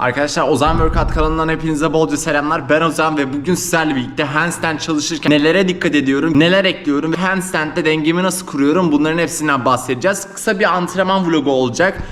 Arkadaşlar Ozan Workout kanalından hepinize bolca selamlar. Ben Ozan ve bugün sizlerle birlikte handstand çalışırken nelere dikkat ediyorum, neler ekliyorum, handstand'de dengemi nasıl kuruyorum bunların hepsinden bahsedeceğiz. Kısa bir antrenman vlogu olacak.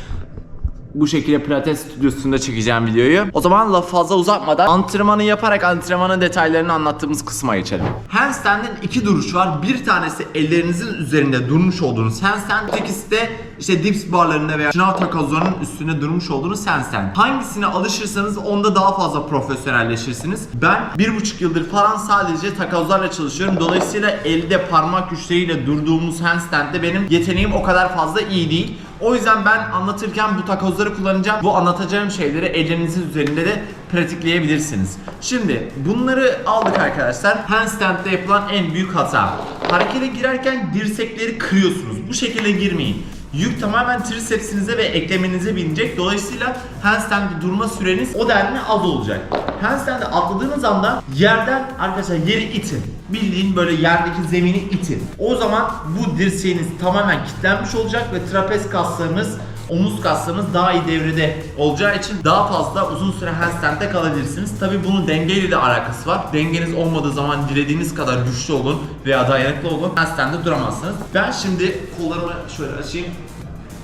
Bu şekilde Pilates stüdyosunda çekeceğim videoyu. O zaman laf fazla uzatmadan antrenmanı yaparak antrenmanın detaylarını anlattığımız kısma geçelim. Handstand'in iki duruş var. Bir tanesi ellerinizin üzerinde durmuş olduğunuz handstand. İkisi de işte dips barlarında veya şınav takozlarının üstünde durmuş olduğunuz handstand. Hangisine alışırsanız onda daha fazla profesyonelleşirsiniz. Ben bir buçuk yıldır falan sadece takozlarla çalışıyorum. Dolayısıyla elde parmak güçleriyle durduğumuz handstand'de benim yeteneğim o kadar fazla iyi değil. O yüzden ben anlatırken bu takozları kullanacağım. Bu anlatacağım şeyleri ellerinizin üzerinde de pratikleyebilirsiniz. Şimdi bunları aldık arkadaşlar. Handstand'de yapılan en büyük hata. Harekete girerken dirsekleri kırıyorsunuz. Bu şekilde girmeyin. Yük tamamen tricepsinize ve eklemenize binecek. Dolayısıyla handstand'de durma süreniz o denli az olacak. Handstand'e atladığınız anda yerden arkadaşlar yeri itin. Bildiğin böyle yerdeki zemini itin. O zaman bu dirseğiniz tamamen kilitlenmiş olacak ve trapez kaslarınız omuz kaslarınız daha iyi devrede olacağı için daha fazla uzun süre handstand'de kalabilirsiniz. Tabi bunun dengeyle de alakası var. Dengeniz olmadığı zaman dilediğiniz kadar güçlü olun veya dayanıklı olun. Handstand'de duramazsınız. Ben şimdi kollarımı şöyle açayım.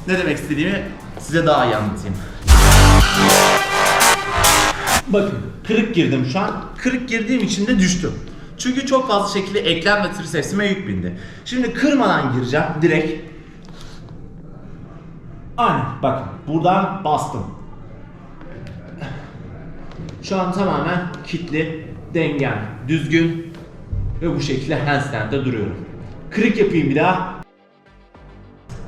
Ne demek istediğimi size daha iyi anlatayım. Bakın kırık girdim şu an. Kırık girdiğim için de düştüm. Çünkü çok fazla şekilde eklem ve tricepsime yük bindi. Şimdi kırmadan gireceğim direkt. Aynen bakın buradan bastım. Şu an tamamen kitli, dengem, düzgün ve bu şekilde handstand'de duruyorum. Kırık yapayım bir daha.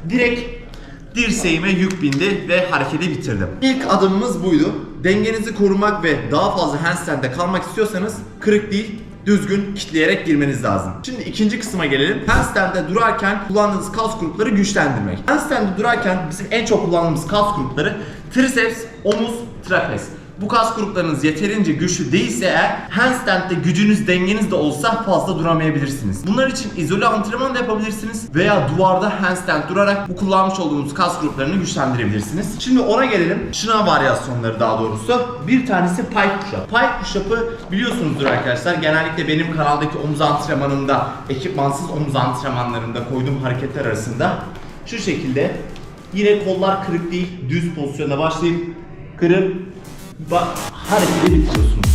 Direkt dirseğime yük bindi ve hareketi bitirdim. İlk adımımız buydu. Dengenizi korumak ve daha fazla handstand'de kalmak istiyorsanız kırık değil, düzgün kitleyerek girmeniz lazım. Şimdi ikinci kısma gelelim. Handstand'de durarken kullandığınız kas grupları güçlendirmek. Handstand'de durarken bizim en çok kullandığımız kas grupları triceps, omuz, trapez. Bu kas gruplarınız yeterince güçlü değilse eğer handstand'de gücünüz dengeniz de olsa fazla duramayabilirsiniz. Bunlar için izole antrenman da yapabilirsiniz veya duvarda handstand durarak bu kullanmış olduğunuz kas gruplarını güçlendirebilirsiniz. Şimdi ona gelelim. Şınav varyasyonları daha doğrusu. Bir tanesi pike push-up. Pike push-up'ı biliyorsunuzdur arkadaşlar. Genellikle benim kanaldaki omuz antrenmanımda, ekipmansız omuz antrenmanlarında koyduğum hareketler arasında şu şekilde yine kollar kırık değil, düz pozisyonda başlayıp kırıp hareketi bitiriyorsunuz.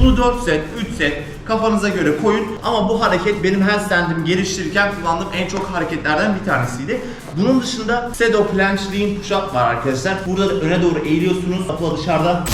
Bunu 4 set, 3 set kafanıza göre koyun ama bu hareket benim handstand'imi geliştirirken kullandığım en çok hareketlerden bir tanesiydi. Bunun dışında Sedo Planche Lean Push Up var arkadaşlar. Burada da öne doğru eğiliyorsunuz. Kapıla dışarıda.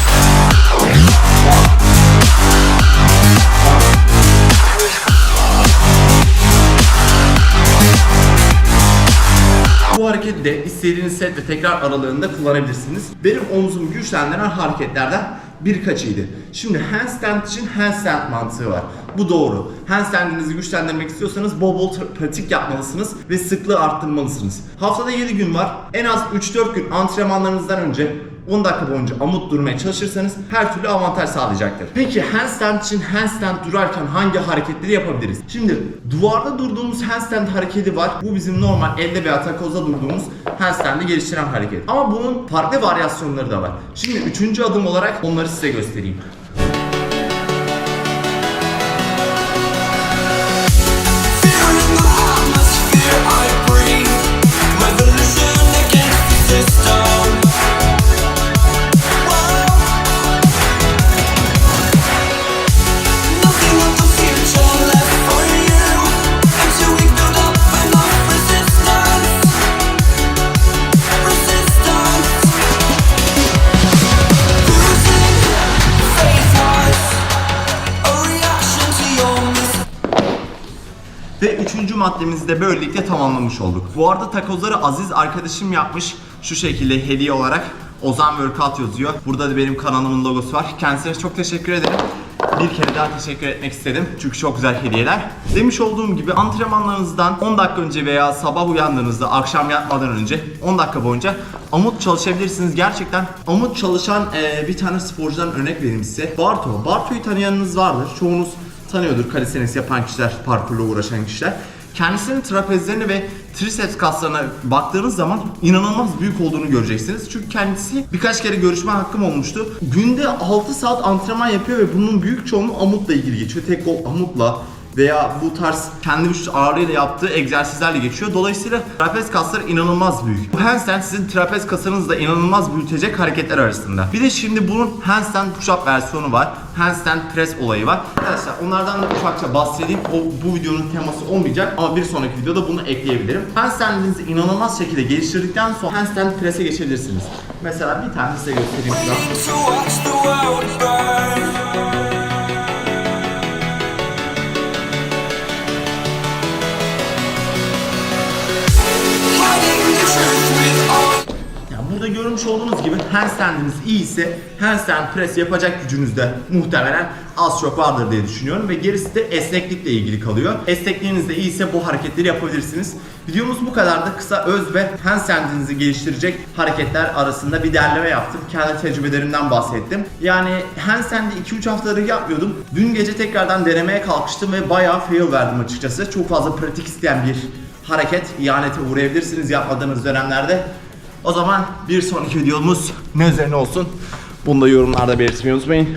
Bu hareketi de istediğiniz set ve tekrar aralığında kullanabilirsiniz. Benim omzumu güçlendiren hareketlerden birkaçıydı. Şimdi handstand için handstand mantığı var. Bu doğru. Handstandinizi güçlendirmek istiyorsanız bol pratik yapmalısınız ve sıklığı arttırmalısınız. Haftada 7 gün var. En az 3-4 gün antrenmanlarınızdan önce 10 dakika boyunca amut durmaya çalışırsanız her türlü avantaj sağlayacaktır. Peki handstand için handstand durarken hangi hareketleri yapabiliriz? Şimdi duvarda durduğumuz handstand hareketi var. Bu bizim normal elde veya takozda durduğumuz handstand'i geliştiren hareket. Ama bunun farklı varyasyonları da var. Şimdi üçüncü adım olarak onları size göstereyim. Maddemizi de böylelikle tamamlamış olduk. Bu arada takozları Aziz arkadaşım yapmış. Şu şekilde hediye olarak Ozan Workout yazıyor. Burada da benim kanalımın logosu var. Kendisine çok teşekkür ederim. Bir kere daha teşekkür etmek istedim. Çünkü çok güzel hediyeler. Demiş olduğum gibi antrenmanlarınızdan 10 dakika önce veya sabah uyandığınızda akşam yatmadan önce 10 dakika boyunca amut çalışabilirsiniz. Gerçekten amut çalışan eee, bir tane sporcudan örnek vereyim size. Barto. Barto'yu tanıyanınız vardır. Çoğunuz tanıyordur calisthenics yapan kişiler, parkurla uğraşan kişiler. Kendisinin trapezlerini ve triceps kaslarına baktığınız zaman inanılmaz büyük olduğunu göreceksiniz. Çünkü kendisi birkaç kere görüşme hakkım olmuştu. Günde 6 saat antrenman yapıyor ve bunun büyük çoğunluğu amutla ilgili geçiyor. Tek kol amutla veya bu tarz kendi vücut ağırlığıyla yaptığı egzersizlerle geçiyor. Dolayısıyla trapez kasları inanılmaz büyük. Bu handstand sizin trapez kaslarınızı inanılmaz büyütecek hareketler arasında. Bir de şimdi bunun handstand push-up versiyonu var. Handstand press olayı var. Arkadaşlar onlardan da ufakça bahsedeyim. O bu videonun teması olmayacak ama bir sonraki videoda bunu ekleyebilirim. Handstandinizi inanılmaz şekilde geliştirdikten sonra handstand press'e geçebilirsiniz. Mesela bir tane size göstereyim görmüş olduğunuz gibi handstandiniz iyi ise handstand press yapacak gücünüz de muhtemelen az çok vardır diye düşünüyorum ve gerisi de esneklikle ilgili kalıyor. Esnekliğiniz de iyiyse bu hareketleri yapabilirsiniz. Videomuz bu kadardı. Kısa öz ve handstandinizi geliştirecek hareketler arasında bir derleme yaptım. Kendi tecrübelerimden bahsettim. Yani handstand'i 2-3 haftadır yapmıyordum. Dün gece tekrardan denemeye kalkıştım ve bayağı fail verdim açıkçası. Çok fazla pratik isteyen bir hareket. İhanete uğrayabilirsiniz yapmadığınız dönemlerde. O zaman bir sonraki videomuz ne üzerine olsun? Bunu da yorumlarda belirtmeyi unutmayın.